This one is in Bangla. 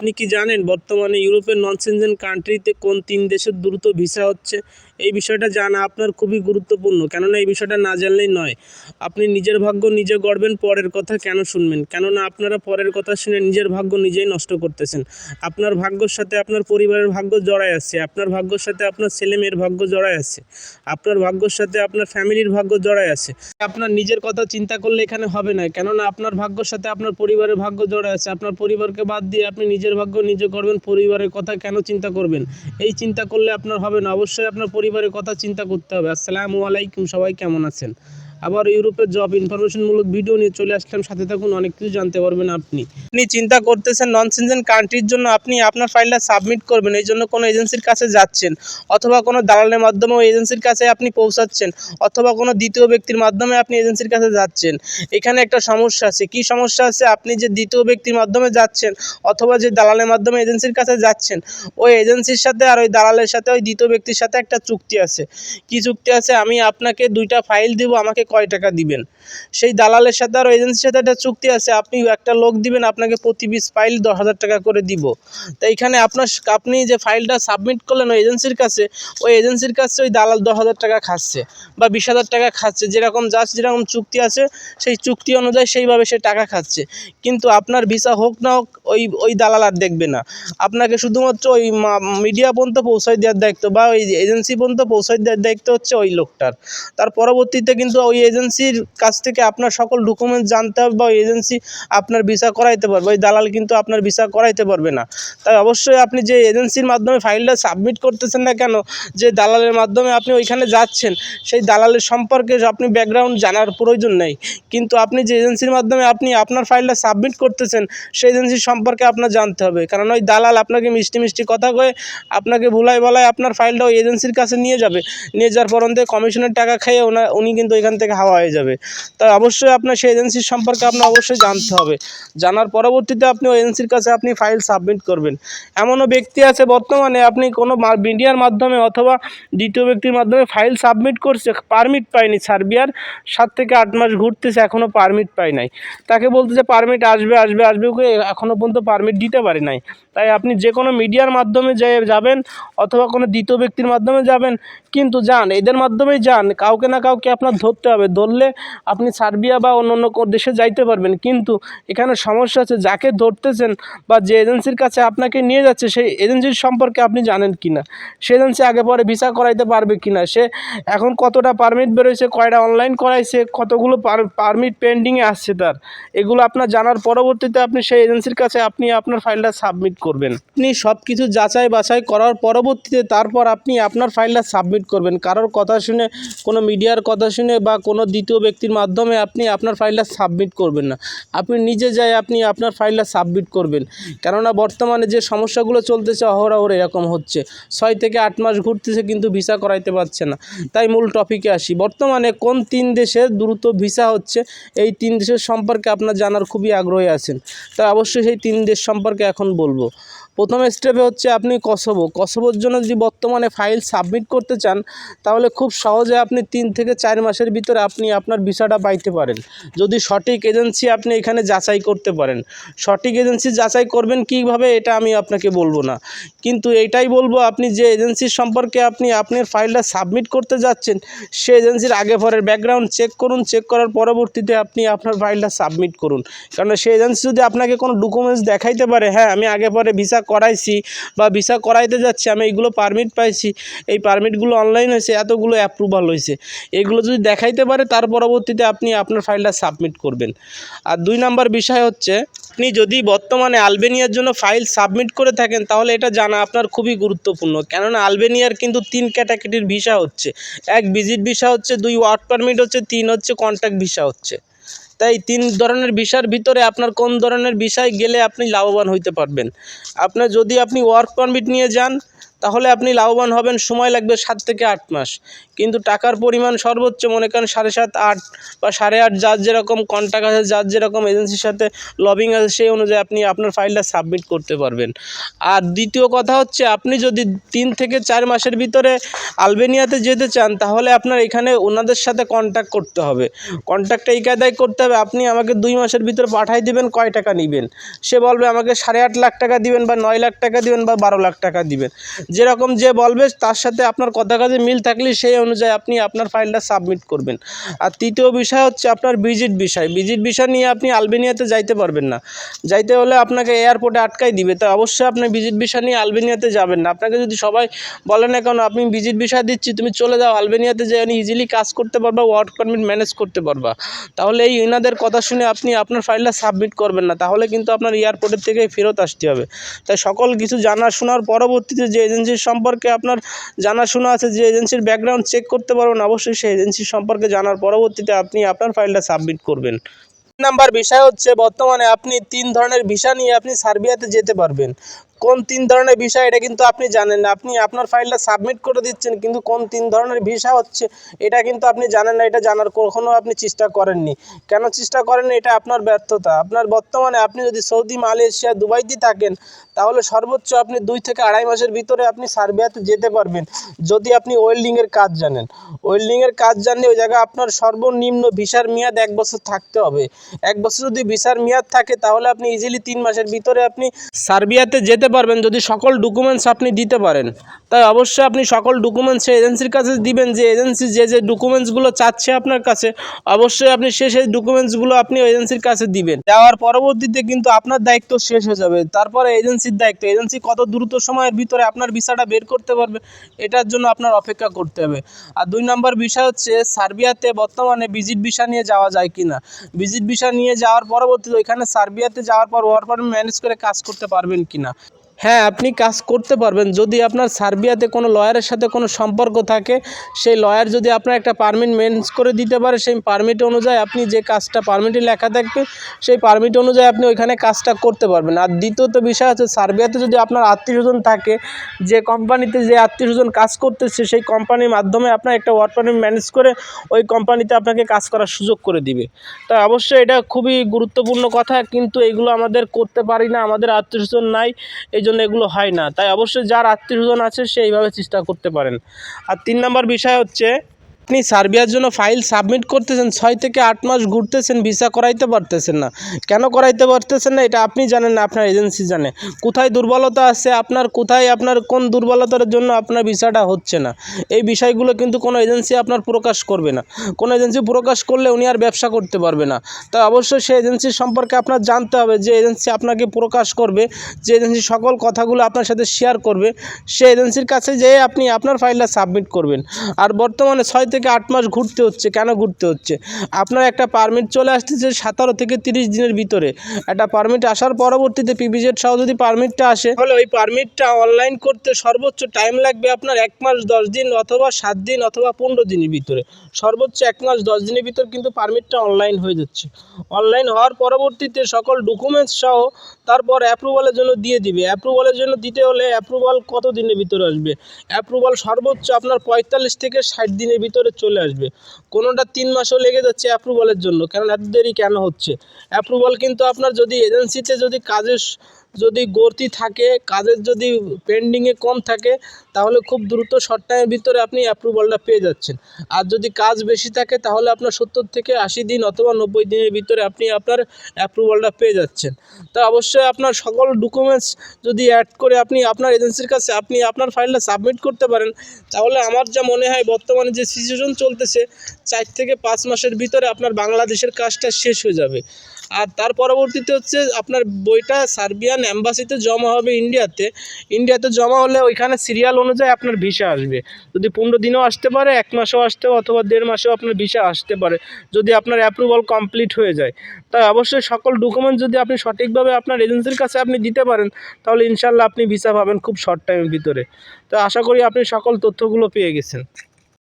আপনি কি জানেন বর্তমানে ইউরোপের নন সেনজেন কান্ট্রিতে কোন তিন দেশের দ্রুত ভিসা হচ্ছে? এই বিষয়টা জানা আপনার খুবই গুরুত্বপূর্ণ। কেননা এই বিষয়টা না জানলেই নয়। আপনি নিজের ভাগ্য নিজে গড়বেন, পরের কথা কেন শুনবেন? কেননা আপনারা পরের কথা শুনে নিজের ভাগ্য নিজেই নষ্ট করতেছেন। আপনার ভাগ্যর সাথে আপনার পরিবারের ভাগ্য জড়ায় আছে, আপনার ভাগ্যর সাথে আপনার ছেলে মেয়ের ভাগ্য জড়ায় আছে, আপনার ভাগ্যর সাথে আপনার ফ্যামিলির ভাগ্য জড়ায় আছে। আপনার নিজের কথা চিন্তা করলে এখানে হবে না, কেননা আপনার ভাগ্যর সাথে আপনার পরিবারের ভাগ্য জড়ায় আছে। আপনার পরিবারকে বাদ দিয়ে আপনি নিজের ভাগ্য নিজে করবেন পরিবারের কথা কেন চিন্তা করবেন? এই চিন্তা করলে আপনার হবে না। অবশ্যই আপনার পরিবারের কথা চিন্তা করতে হবে। আসসালামু আলাইকুম সবাই কেমন আছেন? আবার ইউরোপের জব ইনফরমেশনমূলক ভিডিও নিয়ে চলে আসলাম। সাথে থাকুন, অনেক কিছু জানতে পারবেন আপনি। আপনি চিন্তা করতেছেন নন সিনজেন কান্ট্রির জন্য আপনি আপনার ফাইলটা সাবমিট করবেন, এই জন্য কোনো এজেন্সির কাছে যাচ্ছেন। অথবা কোনো দালালের মাধ্যমে ওই এজেন্সির কাছে আপনি পৌঁছাচ্ছেন, অথবা কোনো দ্বিতীয় ব্যক্তির মাধ্যমে আপনি এজেন্সির কাছে যাচ্ছেন। এখানে একটা সমস্যা আছে। কি সমস্যা আছে? আপনি যে দ্বিতীয় ব্যক্তির মাধ্যমে যাচ্ছেন, অথবা যে দালালের মাধ্যমে এজেন্সির কাছে যাচ্ছেন, ওই এজেন্সির সাথে আর ওই দালালের সাথে, ওই দ্বিতীয় ব্যক্তির সাথে একটা চুক্তি আছে। কি চুক্তি আছে? আমি আপনাকে দুইটা ফাইল দিব, আমাকে কয় টাকা দিবেন? সেই দালালের সাথে আর এজেন্সির সাথে একটা চুক্তি আছে, আপনি একটা লোক দিবেন, আপনাকে প্রতি পিস ফাইল দশ হাজার টাকা করে দিব। তো এইখানে আপনার আপনি যে ফাইলটা সাবমিট করলেন ওই এজেন্সির কাছে, ওই এজেন্সির কাছে ওই দালাল দশ হাজার টাকা খাচ্ছে বা বিশ হাজার টাকা খাচ্ছে, যেরকম জাস্ট যেরকম চুক্তি আছে, সেই চুক্তি অনুযায়ী সেইভাবে সে টাকা খাচ্ছে। কিন্তু আপনার ভিসা হোক না হোক ওই ওই দালাল আর দেখবে না। আপনাকে শুধুমাত্র ওই মিডিয়া পর্যন্ত পৌঁছায় দেওয়ার দায়িত্ব বা ওই এজেন্সি পর্যন্ত পৌঁছায় দেওয়ার দায়িত্ব হচ্ছে ওই লোকটার। তার পরবর্তীতে কিন্তু ওই এজেন্সির কাছ থেকে আপনার সকল ডকুমেন্টস জানতে হবে বা ওই এজেন্সি আপনার ভিসা করাইতে পারবে। ওই দালাল কিন্তু আপনার ভিসা করাইতে পারবে না। তাই অবশ্যই আপনি যে এজেন্সির মাধ্যমে ফাইলটা সাবমিট করতেছেন না কেন, যে দালালের মাধ্যমে আপনি ওইখানে যাচ্ছেন, সেই দালালের সম্পর্কে আপনি ব্যাকগ্রাউন্ড জানার প্রয়োজন নেই। কিন্তু আপনি যে এজেন্সির মাধ্যমে আপনি আপনার ফাইলটা সাবমিট করতেছেন, সেই এজেন্সির সম্পর্কে আপনার জানতে হবে। কারণ ওই দালাল আপনাকে মিষ্টি মিষ্টি কথা কয়ে আপনাকে ভুলাই বলায় আপনার ফাইলটা ওই এজেন্সির কাছে নিয়ে যাবে। নিয়ে যাওয়ার পর অন্তে কমিশনের টাকা খেয়ে ওনা উনি কিন্তু এখান থেকে হাওয়া হয়ে যাবে। তাই অবশ্যই আপনার সেই এজেন্সির সম্পর্কে আপনার অবশ্যই জানতে হবে। জানার পরবর্তীতে আপনি ওই এজেন্সির কাছে আপনি ফাইল সাবমিট করবেন। এমনও ব্যক্তি আছে বর্তমানে আপনি কোনো মিডিয়ার মাধ্যমে অথবা দ্বিতীয় ব্যক্তির মাধ্যমে ফাইল সাবমিট করছে, পারমিট পায়নি সার্বিয়ার। সাত থেকে আট মাস ঘুরতেছে, এখনও পারমিট পায় নাই। তাকে বলতেছে পারমিট আসবে আসবে আসবে এখনও পর্যন্ত পারমিট দিতে পারে নাই। তাই আপনি যে কোনো মিডিয়ার মাধ্যমে যে যাবেন অথবা কোনো দ্বিতীয় ব্যক্তির মাধ্যমে যাবেন, কিন্তু যান, এদের মাধ্যমেই যান। কাউকে না কাউকে আপনার ধরতে হবে। ধরলে আপনি সার্বিয়া বা অন্য অন্য দেশে যাইতে পারবেন। কিন্তু এখানে সমস্যা আছে যাকে ধরতেছেন বা যে এজেন্সির কাছে আপনাকে নিয়ে যাচ্ছে, সেই এজেন্সির সম্পর্কে আপনি জানেন কি না সে এজেন্সি আগে পরে ভিসা করাইতে পারবে কি না সে এখন কতটা পারমিট বেরোয়ছে কয়টা অনলাইন করাইছে, কতগুলো পারমিট পেন্ডিংয়ে আসছে তার? এগুলো আপনার জানার পরবর্তীতে আপনি সেই এজেন্সির কাছে আপনি আপনার ফাইলটা সাবমিট করবেন? আপনি সব কিছু যাচাই বাছাই করার পরবর্তীতে তারপর আপনি আপনার ফাইলটা সাবমিট করবেন। কারোর কথা শুনে, কোনো মিডিয়ার কথা শুনে বা কোনো দ্বিতীয় ব্যক্তির মাধ্যমে আপনি আপনার ফাইলটা সাবমিট করবেন না। আপনি নিজে যাই আপনি আপনার ফাইলটা সাবমিট করবেন। কেননা বর্তমানে যে সমস্যাগুলো চলতেছে, অহরহর এরকম হচ্ছে। ছয় থেকে আট মাস ঘুরতেছে কিন্তু ভিসা করাইতে পারছে না। তাই মূল টপিকে আসি। বর্তমানে কোন তিন দেশের দ্রুত ভিসা হচ্ছে, এই তিন দেশের সম্পর্কে আপনার জানার খুবই আগ্রহী আছেন। তাই অবশ্যই সেই তিন দেশ সম্পর্কে এখন বলব। প্রথম স্টেপে হচ্ছে আপনি কসোভো কসোভোর জন্য যদি বর্তমানে ফাইল সাবমিট করতে চান, তাহলে খুব সহজে আপনি তিন থেকে চার মাসের ভিতরে আপনি আপনার ভিসাটা পাইতে পারেন। যদি সঠিক এজেন্সি আপনি এখানে যাচাই করতে পারেন। সঠিক এজেন্সি যাচাই করবেন কীভাবে, এটা আমি আপনাকে বলব না। কিন্তু এটাই বলব, আপনি যে এজেন্সির সম্পর্কে আপনি আপনার ফাইলটা সাবমিট করতে যাচ্ছেন সে এজেন্সির আগে পরের ব্যাকগ্রাউন্ড চেক করুন। চেক করার পরবর্তীতে আপনি আপনার ফাইলটা সাবমিট করুন। কারণ সেই এজেন্সি যদি আপনাকে কোনো ডকুমেন্টস দেখাইতে পারে হ্যাঁ আমি আগে পরে ভিসা করাইছি বা ভিসা করাইতে যাচ্ছি, আমি এইগুলো পারমিট পাইছি। এই পারমিটগুলো অনলাইন হয়েছে, এতগুলো অ্যাপ্রুভাল হয়েছে। এগুলো যদি দেখাইতে পারে, তার পরবর্তীতে আপনি আপনার ফাইলটা সাবমিট করবেন। আর দুই নাম্বার বিষয় হচ্ছে, আপনি যদি বর্তমানে আলবেনিয়ার জন্য ফাইল সাবমিট করে থাকেন, তাহলে এটা জানা আপনার খুবই গুরুত্বপূর্ণ। কেননা আলবেনিয়ার কিন্তু তিন ক্যাটাগরির ভিসা হচ্ছে। এক ভিজিট ভিসা হচ্ছে, দুই ওয়ার্ক পারমিট হচ্ছে, তিন হচ্ছে কন্ট্যাক্ট ভিসা হচ্ছে। তাই তিন ধরনের ভিসার ভিতরে আপনার কোন ধরনের বিষয় গেলে আপনি লাভবান হইতে পারবেন। আপনার যদি আপনি ওয়ার্ক পারমিট নিয়ে যান তাহলে আপনি লাভবান হবেন, সময় লাগবে সাত থেকে আট মাস। কিন্তু টাকার পরিমাণ সর্বোচ্চ মনে করেন সাড়ে সাত, আট বা সাড়ে আট, যার যেরকম কন্ট্যাক্ট আছে, যার যেরকম এজেন্সির সাথে লবিং আছে, সেই অনুযায়ী আপনি আপনার ফাইলটা সাবমিট করতে পারবেন। আর দ্বিতীয় কথা হচ্ছে, আপনি যদি তিন থেকে চার মাসের ভিতরে আলবেনিয়াতে যেতে চান, তাহলে আপনার এখানে ওনাদের সাথে কন্ট্যাক্ট করতে হবে। কন্ট্যাক্টটা এই কায়দায় করতে হবে। আপনি আমাকে দুই মাসের ভিতরে পাঠাই দিবেন, কয় টাকা নেবেন? সে বলবে, আমাকে সাড়ে আট লাখ টাকা দিবেন বা নয় লাখ টাকা দিবেন বা বারো লাখ টাকা দিবেন। যেরকম যে বলবে, তার সাথে আপনার কথা কাজে মিল থাকলে সেই অনুযায়ী আপনি আপনার ফাইলটা সাবমিট করবেন। আর তৃতীয় বিষয় হচ্ছে আপনার ভিজিট বিষয়। ভিজিট বিষয় নিয়ে আপনি আলবেনিয়াতে যাইতে পারবেন না। যাইতে হলে আপনাকে এয়ারপোর্টে আটকাই দিবে। তো অবশ্যই আপনি ভিজিট বিষয় নিয়ে আলবেনিয়াতে যাবেন না। আপনাকে যদি সবাই বলে না কেন, আপনি ভিজিট বিষয় দিচ্ছি, তুমি চলে যাও, আলবেনিয়াতে যে আমি ইজিলি কাজ করতে পারবা ওয়ার্ক পারমিট ম্যানেজ করতে পারবা। তাহলে এই ইনাদের কথা শুনে আপনি আপনার ফাইলটা সাবমিট করবেন না। তাহলে কিন্তু আপনার এয়ারপোর্টের থেকে ফেরত আসতে হবে। তাই সকল কিছু জানাশোনার পরবর্তীতে যে এজেন্সির সম্পর্কে আপনার জানাশোনা আছে, যে এজেন্সির ব্যাকগ্রাউন্ড চেক করতে পারবেন, অবশ্যই সেই এজেন্সির সম্পর্কে জানার পরবর্তীতে আপনি আপনার ফাইলটা সাবমিট করবেন। নাম্বার বিষয় হচ্ছে, বর্তমানে আপনি তিন ধরনের ভিসা নিয়ে আপনি সার্বিয়াতে যেতে পারবেন। কোন তিন ধরনের ভিসা, এটা কিন্তু আপনি জানেন না। আপনি আপনার ফাইলটা সাবমিট করে দিচ্ছেন, কিন্তু কোন তিন ধরনের ভিসা হচ্ছে, এটা কিন্তু আপনি জানেন না, এটা জানার কখনো আপনি চেষ্টা করেননি। কেন চেষ্টা করেননি? এটা আপনার ব্যর্থতা। আপনার বর্তমানে আপনি যদি সৌদি, মালয়েশিয়া, দুবাইতে থাকেন, তাহলে সর্বোচ্চ আপনি দুই থেকে আড়াই মাসের ভিতরে আপনি সার্বিয়াতে যেতে পারবেন, যদি আপনি ওয়েল্ডিংয়ের কাজ জানেন। ওয়েল্ডিংয়ের কাজ জানলে ওই জায়গায় আপনার সর্বনিম্ন ভিসার মেয়াদ এক বছর থাকতে হবে। এক বছর যদি ভিসার মেয়াদ থাকে, তাহলে আপনি ইজিলি তিন মাসের ভিতরে আপনি সার্বিয়াতে যেতে পারবেন যদি সকল ডকুমেন্টস আপনি দিতে পারেন। তাই অবশ্যই আপনি সকল ডকুমেন্টস সেই এজেন্সির কাছে দিবেন যে এজেন্সি যে যে ডকুমেন্টসগুলো চাচ্ছে আপনার কাছে, অবশ্যই আপনি সে সেই ডকুমেন্টসগুলো আপনি এজেন্সির কাছে দিবেন। দেওয়ার পরবর্তীতে কিন্তু আপনার দায়িত্ব শেষ হয়ে যাবে। তারপরে এজেন্সির দায়িত্ব এজেন্সি কত দ্রুত সময়ের ভিতরে আপনার ভিসাটা বের করতে পারবে, এটার জন্য আপনার অপেক্ষা করতে হবে। আর দুই নম্বর বিষয় হচ্ছে, সার্বিয়াতে বর্তমানে ভিজিট ভিসা নিয়ে যাওয়া যায় কি না ভিজিট ভিসা নিয়ে যাওয়ার পরবর্তীতে ওইখানে সার্বিয়াতে যাওয়ার পর ওয়ার ম্যানেজ করে কাজ করতে পারবেন কি না হ্যাঁ আপনি কাজ করতে পারবেন। যদি আপনার সার্বিয়াতে কোনো লয়ারের সাথে কোনো সম্পর্ক থাকে, সেই লয়ার যদি আপনার একটা পারমিট ম্যানেজ করে দিতে পারে, সেই পারমিট অনুযায়ী আপনি যে কাজটা পারমিটে লেখা থাকবে, সেই পারমিট অনুযায়ী আপনি ওইখানে কাজটা করতে পারবেন। আর দ্বিতীয়ত বিষয় হচ্ছে, সার্বিয়াতে যদি আপনার আত্মীয় স্বজন থাকে, যে কোম্পানিতে যে আত্মীয় স্বজন কাজ করতেছে, সেই কোম্পানির মাধ্যমে আপনার একটা ওয়ার্ক পারমিট ম্যানেজ করে ওই কোম্পানিতে আপনাকে কাজ করার সুযোগ করে দিবে। তো অবশ্যই এটা খুবই গুরুত্বপূর্ণ কথা, কিন্তু এগুলো আমাদের করতে পারি না, আমাদের আত্মীয় স্বজন নাই, এই জন্য এগুলো হয় না। তাই অবশ্যই যার আত্মীয় স্বজন আছে, সে এইভাবে চেষ্টা করতে পারেন। আর তিন নম্বর বিষয় হচ্ছে আপনি সার্বিয়ার জন্য ফাইল সাবমিট করতেছেন, ছয় থেকে আট মাস ঘুরতেছেন, ভিসা করাইতে পারতেছেন না। কেন করাইতে পারতেছেন না, এটা আপনি জানেন না, আপনার এজেন্সি জানে। কোথায় দুর্বলতা আছে আপনার, কোথায় আপনার, কোন দুর্বলতার জন্য আপনার ভিসাটা হচ্ছে না। এই বিষয়গুলো কিন্তু কোনো এজেন্সি আপনার প্রকাশ করবে না। কোনো এজেন্সি প্রকাশ করলে উনি আর ব্যবসা করতে পারবে না। তাই অবশ্যই সেই এজেন্সির সম্পর্কে আপনার জানতে হবে, যে এজেন্সি আপনাকে প্রকাশ করবে, যে এজেন্সি সকল কথাগুলো আপনার সাথে শেয়ার করবে, সেই এজেন্সির কাছে যেয়ে আপনি আপনার ফাইলটা সাবমিট করবেন। আর বর্তমানে ছয় থেকে আট মাস ঘুরতে হচ্ছে, কেন ঘুরতে হচ্ছে? আপনার একটা পারমিট চলে আসতেছে সতেরো থেকে তিরিশ দিনের ভিতরে। একটা পারমিট আসার পরবর্তীতে পিবিজেড সহ যদি পারমিটটা আসে, তাহলে ওই পারমিটটা অনলাইন করতে সর্বোচ্চ টাইম লাগবে আপনার এক মাস দশ দিন অথবা সাত দিন অথবা পনেরো দিনের ভিতরে। সর্বোচ্চ এক মাস দশ দিনের ভিতর কিন্তু পারমিটটা অনলাইন হয়ে যাচ্ছে। অনলাইন হওয়ার পরবর্তীতে সকল ডকুমেন্টস সহ তারপর অ্যাপ্রুভালের জন্য দিয়ে দিবে। অ্যাপ্রুভালের জন্য দিতে হলে অ্যাপ্রুভাল কত দিনের ভিতরে আসবে? অ্যাপ্রুভাল সর্বোচ্চ আপনার পঁয়তাল্লিশ থেকে ষাট দিনের ভিতরে চলে আসবে। কোনোটা তিন মাসও লেগে যাচ্ছে অ্যাপ্রুভালের জন্য কারণ এত দেরি কেন হচ্ছে? অ্যাপ্রুভাল কিন্তু আপনার যদি এজেন্সিতে যদি কাজের যদি গতি থাকে, কাজের যদি পেন্ডিংয়ে কম থাকে, তাহলে খুব দ্রুত শর্ট টাইমের ভিতরে আপনি অ্যাপ্রুভালটা পেয়ে যাচ্ছেন। আর যদি কাজ বেশি থাকে, তাহলে আপনার সত্তর থেকে আশি দিন অথবা নব্বই দিনের ভিতরে আপনি আপনার অ্যাপ্রুভালটা পেয়ে যাচ্ছেন। তা অবশ্যই আপনার সকল ডকুমেন্টস যদি অ্যাড করে আপনি আপনার এজেন্সির কাছে আপনি আপনার ফাইলটা সাবমিট করতে পারেন, তাহলে আমার যা মনে হয় বর্তমানে যে সিচুয়েশন চলতেছে, চার থেকে পাঁচ মাসের ভিতরে আপনার বাংলাদেশের কাজটা শেষ হয়ে যাবে। আর তার পরবর্তীতে হচ্ছে আপনার বইটা সার্বিয়ান অ্যাম্বাসিতে জমা হবে ইন্ডিয়াতে। ইন্ডিয়াতে জমা হলে ওইখানে সিরিয়াল অনুযায়ী আপনার ভিসা আসবে। যদি পনেরো দিনও আসতে পারে, এক মাসও আসতে অথবা দেড় মাসেও আপনার ভিসা আসতে পারে। যদি আপনার অ্যাপ্রুভাল কমপ্লিট হয়ে যায়। তাই অবশ্যই সকল ডকুমেন্ট যদি আপনি সঠিকভাবে আপনার এজেন্সির কাছে আপনি দিতে পারেন, তাহলে ইনশাল্লাহ আপনি ভিসা পাবেন খুব শর্ট টাইমের ভিতরে। তো আশা করি আপনি সকল তথ্যগুলো পেয়ে গেছেন।